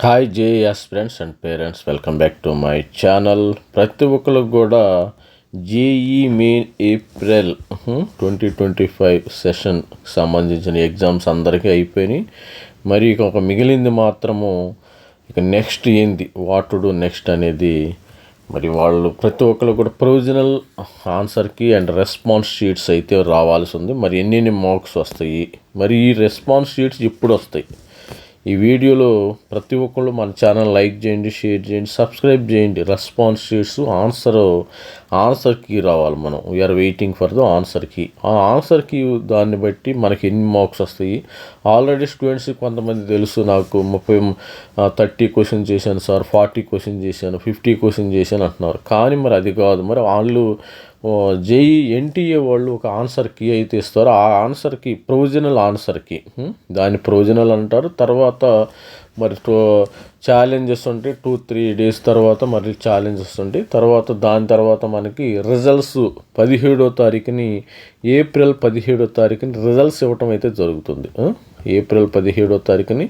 Hi JS friends and parents welcome back to my channel ప్రతి ఒక్కరికి కూడా JEE May April twenty twenty five session సంబంధించిన exams అందరికీ అయిపోయినాయి. మరి ఇక ఒక మిగిలింది మాత్రము ఇక నెక్స్ట్ ఏంది? వాట్ టు డూ నెక్స్ట్ అనేది మరి వాళ్ళు ప్రతి ఒక్కరు కూడా ప్రొవిజనల్ ఆన్సర్కి అండ్ రెస్పాన్స్ షీట్స్ అయితే రావాల్సి ఉంది. మరి ఎన్ని మార్క్స్ వస్తాయి? మరి ఈ రెస్పాన్స్ షీట్స్ ఇప్పుడు వస్తాయి. ఈ వీడియోలో ప్రతి ఒక్కళ్ళు మన ఛానల్ లైక్ చేయండి షేర్ చేయండి సబ్స్క్రైబ్ చేయండి. రెస్పాన్స్ షీట్స్ ఆన్సర్ ఆన్సర్కి రావాలి మనం. వీఆర్ వెయిటింగ్ ఫర్ ద ఆన్సర్కి ఆ ఆన్సర్కి దాన్ని బట్టి మనకి ఎన్ని మార్క్స్ వస్తాయి? ఆల్రెడీ స్టూడెంట్స్ కొంతమంది తెలుసు నాకు ముప్పై థర్టీ క్వశ్చన్ చేశాను సార్ ఫార్టీ క్వశ్చన్ చేశాను ఫిఫ్టీ క్వశ్చన్ చేశాను అంటున్నారు. కానీ మరి అది కాదు. మరి వాళ్ళు జేఈ ఎన్టీఏ వాళ్ళు ఒక ఆన్సర్కి అయితే ఇస్తారో. ఆ ఆన్సర్కి ప్రొవిజనల్ ఆన్సర్కి దాన్ని ప్రొవిజనల్ అంటారు. తర్వాత మరి ఛాలెంజెస్ ఉంటాయి టూ త్రీ డేస్ తర్వాత మళ్ళీ ఛాలెంజెస్ ఉంటాయి తర్వాత దాని తర్వాత మనకి రిజల్ట్స్ పదిహేడో తారీఖుని ఏప్రిల్ పదిహేడో తారీఖుని రిజల్ట్స్ ఇవ్వటం అయితే జరుగుతుంది. ఏప్రిల్ పదిహేడో తారీఖుని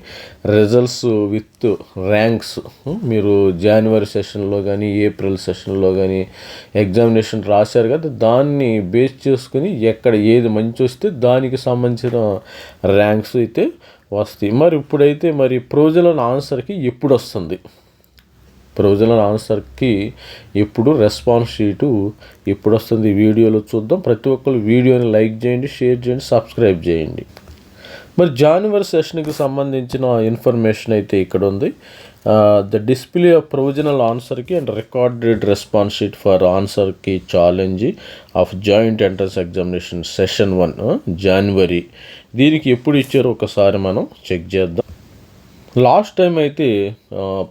రిజల్ట్స్ విత్ ర్యాంక్స్ మీరు జనవరి సెషన్లో కానీ ఏప్రిల్ సెషన్లో కానీ ఎగ్జామినేషన్ రాశారు కదా దాన్ని బేస్ చేసుకుని ఎక్కడ ఏది మంచి వస్తే దానికి సంబంధించిన ర్యాంక్స్ అయితే వస్తాయి మరి ఇప్పుడైతే మరి ప్రొవిజనల్ ఆన్సర్కి ఎప్పుడు వస్తుంది? ప్రొవిజనల్ ఆన్సర్కి ఎప్పుడు రెస్పాన్స్ షీటు ఎప్పుడు వస్తుంది వీడియోలో చూద్దాం. ప్రతి ఒక్కరు వీడియోని లైక్ చేయండి షేర్ చేయండి సబ్స్క్రైబ్ చేయండి. మరి జనవరి సెషన్కి సంబంధించిన ఇన్ఫర్మేషన్ అయితే ఇక్కడ ఉంది. The display of provisional answer key and recorded response sheet for answer key challenge of joint entrance examination session one January దీనికి ఎప్పుడు ఇచ్చారో ఒకసారి మనం చెక్ చేద్దాం. లాస్ట్ టైం అయితే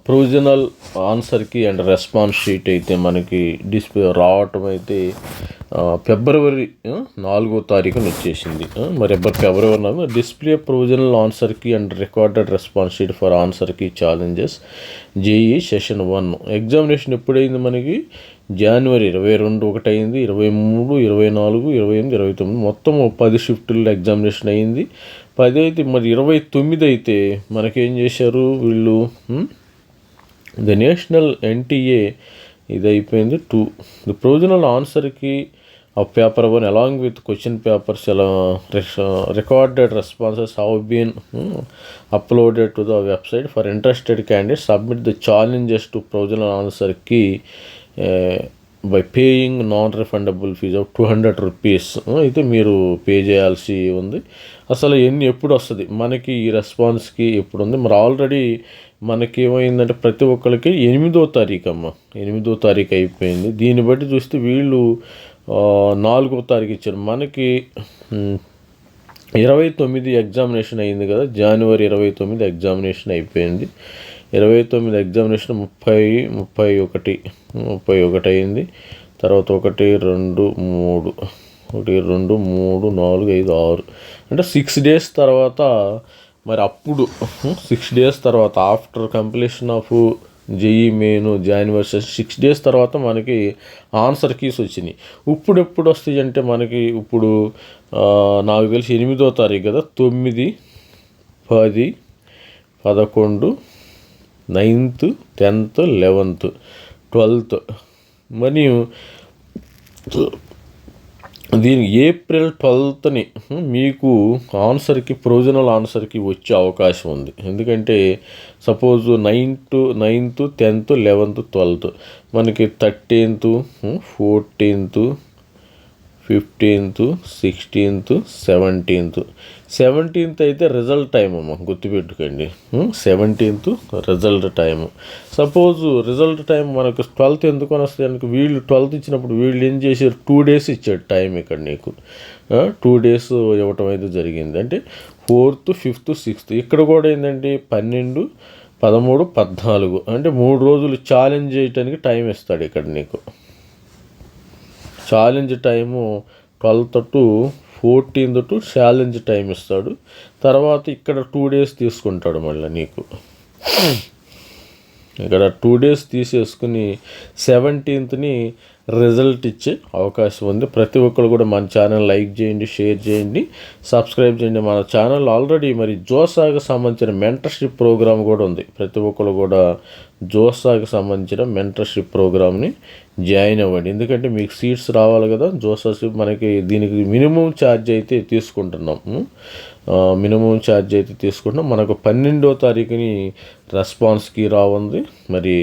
provisional answer key and response sheet అయితే మనకి డిస్ప్లే రావటం అయితే ఫిబ్రవరి నాలుగో తారీఖున వచ్చేసింది. మరి ఎబ్బర్ ఫిబ్రవరి నాలుగు display provisional answer key and recorded response sheet for answer key challenges JEE session one. Examination ఎప్పుడైంది మనకి? జనవరి ఇరవై రెండు ఒకటి అయింది ఇరవై మూడు ఇరవై నాలుగు ఇరవై ఎనిమిది ఇరవై తొమ్మిది. మొత్తం పది షిఫ్టుల్లో ఎగ్జామినేషన్ అయింది. పది అయితే మరి ఇరవై తొమ్మిది అయితే మనకేం చేశారు వీళ్ళు? ద నేషనల్ ఎన్టీఏ ఇది అయిపోయింది టూ ది ప్రొవిజనల్ ఆన్సర్కి ఆ paper one along with question papers ఎలా recorded responses have been uploaded to the website for interested candidate submit the challenges to provisional answer key by paying non refundable fee of two hundred rupees అయితే మీరు pay చేయాల్సి ఉంది. అసలు ఎన్ని ఎప్పుడు వస్తుంది? మనకి ఈ రెస్పాన్స్కి ఎప్పుడు ఉంది? మరి ఆల్రెడీ మనకి ఏమైందంటే ప్రతి ఒక్కరికి ఎనిమిదో తారీఖు అమ్మ. ఎనిమిదో తారీఖు అయిపోయింది. దీన్ని బట్టి చూస్తే వీళ్ళు నాలుగో తారీఖు ఇచ్చారు. మనకి ఇరవై తొమ్మిది ఎగ్జామినేషన్ అయింది కదా జనవరి ఇరవై తొమ్మిది ఎగ్జామినేషన్ అయిపోయింది. ఇరవై తొమ్మిది ఎగ్జామినేషన్ ముప్పై ముప్పై ఒకటి ముప్పై ఒకటి అయింది. తర్వాత ఒకటి రెండు మూడు ఒకటి రెండు మూడు నాలుగు ఐదు ఆరు. అంటే సిక్స్ డేస్ తర్వాత మరి అప్పుడు సిక్స్ డేస్ తర్వాత after completion of JEE main January six days తర్వాత మనకి ఆన్సర్ కీస్ వచ్చినాయి. ఇప్పుడు ఎప్పుడు వస్తాయి అంటే మనకి ఇప్పుడు నాకు తెలిసి ఎనిమిదో తారీఖు కదా? తొమ్మిది పది పదకొండు నైన్త్ టెన్త్ లెవెన్త్ ట్వెల్త్. మరియు దీనికి ఏప్రిల్ ట్వెల్త్ని మీకు ఆన్సర్కి ప్రొవిజనల్ ఆన్సర్కి వచ్చే అవకాశం ఉంది. ఎందుకంటే suppose ninth ninth tenth eleventh twelfth. మనకి thirteenth fourteenth fifteenth sixteenth seventeenth. Seventeenth అయితే రిజల్ట్ టైం అమ్మ గుర్తుపెట్టుకోండి. Seventeenth result time suppose result time మనకు ట్వెల్త్ ఎందుకు వస్తుంది వీళ్ళు ట్వెల్త్ ఇచ్చినప్పుడు వీళ్ళు ఏం చేశారు? టూ డేస్ ఇచ్చాడు టైం ఇక్కడ నీకు. టూ డేస్ ఇవ్వటం అయితే జరిగింది. అంటే ఫోర్త్ ఫిఫ్త్ సిక్స్త్. ఇక్కడ కూడా ఏంటంటే పన్నెండు పదమూడు పద్నాలుగు. అంటే మూడు రోజులు ఛాలెంజ్ చేయటానికి టైం ఇస్తాడు ఇక్కడ నీకు. Challenge time twelfth to fourteenth to challenge time ఇస్తాడు. తర్వాత ఇక్కడ టూ డేస్ తీసుకుంటాడు మళ్ళీ నీకు. ఇక్కడ టూ డేస్ తీసేసుకుని సెవెంటీన్త్ని రిజల్ట్ ఇచ్చే అవకాశం ఉంది. ప్రతి ఒక్కరు కూడా మన ఛానల్ లైక్ చేయండి షేర్ చేయండి సబ్స్క్రైబ్ చేయండి. మన ఛానల్ ఆల్రెడీ మరి జోసాకు సంబంధించిన మెంటర్షిప్ ప్రోగ్రామ్ కూడా ఉంది. ప్రతి ఒక్కరు కూడా జోసాకు సంబంధించిన మెంటర్షిప్ ప్రోగ్రామ్ని జాయిన్ అవ్వండి. ఎందుకంటే మీకు సీట్స్ రావాలి కదా జోసాషిప్ మనకి దీనికి మినిమం ఛార్జ్ అయితే తీసుకుంటున్నాం. మినిమం ఛార్జ్ అయితే తీసుకుంటున్నాం. మనకు పన్నెండో తారీఖుని రెస్పాన్స్కి రావుంది. మరి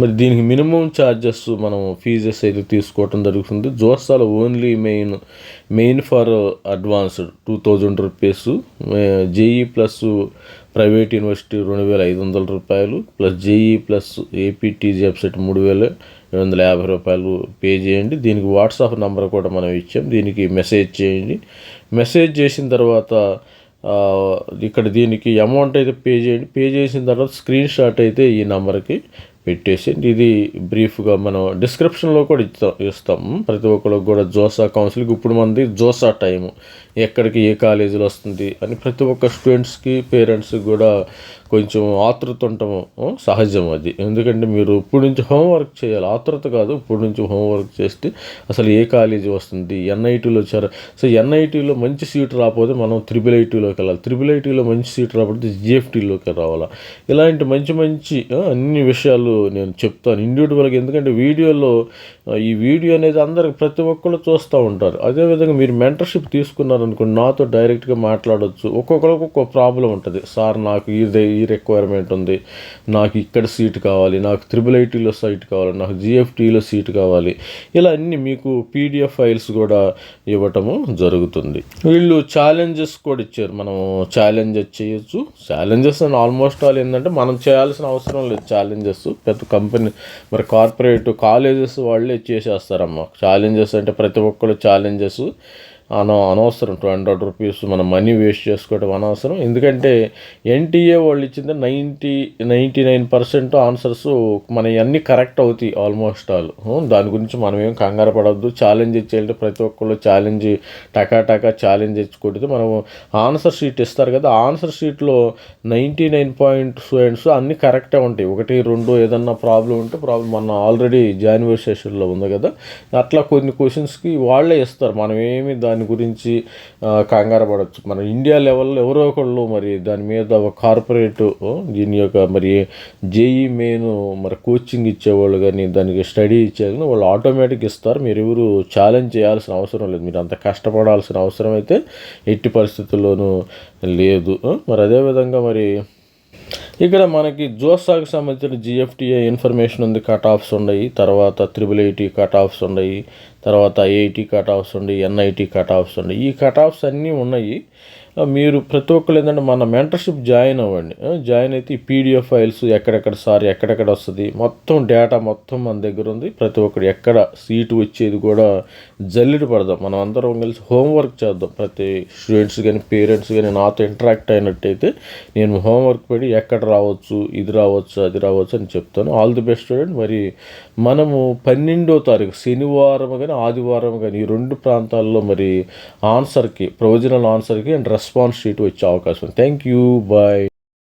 మరి దీనికి మినిమం ఛార్జెస్ మనం ఫీజెస్ అయితే తీసుకోవటం జరుగుతుంది. జోసాలో only main main for advanced two thousand rupees JEE plus private university రెండు వేల ఐదు వందల రూపాయలు plus JEE plus AP TG website మూడు వేల ఏడు వందల యాభై రూపాయలు పే చేయండి. దీనికి వాట్సాప్ నెంబర్ కూడా మనం ఇచ్చాం. దీనికి మెసేజ్ చేయండి. మెసేజ్ చేసిన తర్వాత ఇక్కడ దీనికి అమౌంట్ అయితే పే చేయండి. పే చేసిన తర్వాత స్క్రీన్ షాట్ అయితే ఈ నెంబర్కి పెట్టేసేయండి. ఇది బ్రీఫ్గా మనం డిస్క్రిప్షన్లో కూడా ఇస్తాం ఇస్తాం. ప్రతి ఒక్కరికి కూడా జోసా కౌన్సిలింగ్ ఇప్పుడు మనది జోసా టైము ఎక్కడికి ఏ కాలేజీలో వస్తుంది అని ప్రతి ఒక్క స్టూడెంట్స్కి పేరెంట్స్కి కూడా కొంచెం ఆతృత ఉండటం సహజం అది. ఎందుకంటే మీరు ఇప్పుడు నుంచి హోంవర్క్ చేయాలి. ఆతృత కాదు ఇప్పుడు నుంచి హోంవర్క్ చేస్తే అసలు ఏ కాలేజీ వస్తుంది? ఎన్ఐటీలో వచ్చారు సో ఎన్ఐటీలో మంచి సీట్ రాకపోతే మనం త్రిబుల్ ఐటీలోకి వెళ్ళాలి. త్రిబుల్ ఐటీలో మంచి సీట్ రాకపోతే జిఎఫ్టీలోకి రావాలా? ఇలాంటి మంచి మంచి అన్ని విషయాలు నేను చెప్తాను. ఇండివిజువల్గా ఎందుకంటే వీడియోలో ఈ వీడియో అనేది అందరికి ప్రతి ఒక్కళ్ళు చూస్తూ ఉంటారు. అదేవిధంగా మీరు మెంటర్షిప్ తీసుకున్నారనుకోండి నాతో డైరెక్ట్గా మాట్లాడొచ్చు. ఒక్కొక్కరికి ఒక్కొక్క ప్రాబ్లం ఉంటుంది. సార్ నాకు ఇది ఈ రిక్వైర్మెంట్ ఉంది. నాకు ఇక్కడ సీట్ కావాలి నాకు త్రిబుల్ ఐటీలో సీట్ కావాలి నాకు జిఎఫ్టీలో సీట్ కావాలి. ఇలా అన్ని మీకు పీడిఎఫ్ ఫైల్స్ కూడా ఇవ్వటము జరుగుతుంది. వీళ్ళు ఛాలెంజెస్ కూడా ఇచ్చారు. మనం ఛాలెంజెస్ చేయొచ్చు. ఛాలెంజెస్ అని ఆల్మోస్ట్ ఆల్ ఏంటంటే మనం చేయాల్సిన అవసరం లేదు ఛాలెంజెస్ పెద్ద కంపెనీ మరి కార్పొరేట్ కాలేజెస్ వాళ్ళే చేసేస్తారమ్మా. ఛాలెంజెస్ అంటే ప్రతి ఒక్కరు ఛాలెంజెస్ అన అనవసరం టూ హండ్రెడ్ రూపీస్ మనం మనీ వేస్ట్ చేసుకోవడం అనవసరం. ఎందుకంటే ఎన్టీఏ వాళ్ళు ఇచ్చింది ninety ninety nine percent answers మన అన్నీ కరెక్ట్ అవుతాయి ఆల్మోస్ట్ ఆల్ దాని గురించి మనం ఏం కంగారు పడవద్దు ఛాలెంజ్ ఇచ్చేయాలంటే ప్రతి ఒక్కళ్ళు ఛాలెంజ్ టకా టకా ఛాలెంజ్ ఇచ్చుకుంటే మనం ఆన్సర్ షీట్ ఇస్తారు కదా ఆన్సర్ షీట్లో నైంటీ నైన్ పాయింట్ స్టూడెంట్స్ అన్నీ కరెక్టే ఉంటాయి. ఒకటి రెండు ఏదన్నా ప్రాబ్లం ఉంటే ప్రాబ్లం మన ఆల్రెడీ జనవరి సెషన్లో ఉంది కదా. అట్లా కొన్ని క్వశ్చన్స్కి వాళ్ళే ఇస్తారు. మనం ఏమి దాని గురించి కంగారు పడవచ్చు మన ఇండియా లెవెల్లో ఎవరో ఒకళ్ళు మరి దాని మీద ఒక కార్పొరేట్ దీని యొక్క మరి జేఈ మెయిన్ మరి కోచింగ్ ఇచ్చేవాళ్ళు కానీ దానికి స్టడీ ఇచ్చేది కానీ వాళ్ళు ఆటోమేటిక్ ఇస్తారు. మీరు ఎవరు ఛాలెంజ్ చేయాల్సిన అవసరం లేదు. మీరు అంత కష్టపడాల్సిన అవసరం అయితే ఎట్టి పరిస్థితుల్లోనూ లేదు. మరి అదేవిధంగా మరి ఇక్కడ మనకి జోసాకు సంబంధించిన జిఎఫ్టీఏ ఇన్ఫర్మేషన్ ఉంది. కట్ ఆఫ్స్ ఉన్నాయి. తర్వాత త్రిబుల్ ఐటీ కట్ ఆఫ్స్ ఉన్నాయి. తర్వాత ఐఐటి కట్ ఆఫ్స్ ఉండి ఎన్ఐటి కట్ ఆఫ్స్ ఉండి ఈ కట్ ఆఫ్స్ అన్నీ ఉన్నాయి. మీరు ప్రతి ఒక్కరు ఏంటంటే మన మెంటర్షిప్ జాయిన్ అవ్వండి. జాయిన్ అయితే ఈ పీడిఎఫ్ ఫైల్స్ ఎక్కడెక్కడ సార్ ఎక్కడెక్కడ వస్తుంది మొత్తం డేటా మొత్తం మన దగ్గర ఉంది. ప్రతి ఒక్కరు ఎక్కడ సీటు వచ్చేది కూడా జల్లిడి పడదాం. మనం అందరం కలిసి హోంవర్క్ చేద్దాం. ప్రతి స్టూడెంట్స్ కానీ పేరెంట్స్ కానీ నాతో ఇంటరాక్ట్ అయినట్టయితే నేను హోంవర్క్ పెట్టి ఎక్కడ రావచ్చు ఇది రావచ్చు అది రావచ్చు అని చెప్తాను. ఆల్ ది బెస్ట్ స్టూడెంట్ మరి మనము పన్నెండో తారీఖు శనివారం కానీ ఆదివారం కానీ ఈ రెండు ప్రాంతాల్లో మరి answer key provisional answer key and response to which our customer. Thank you. Bye.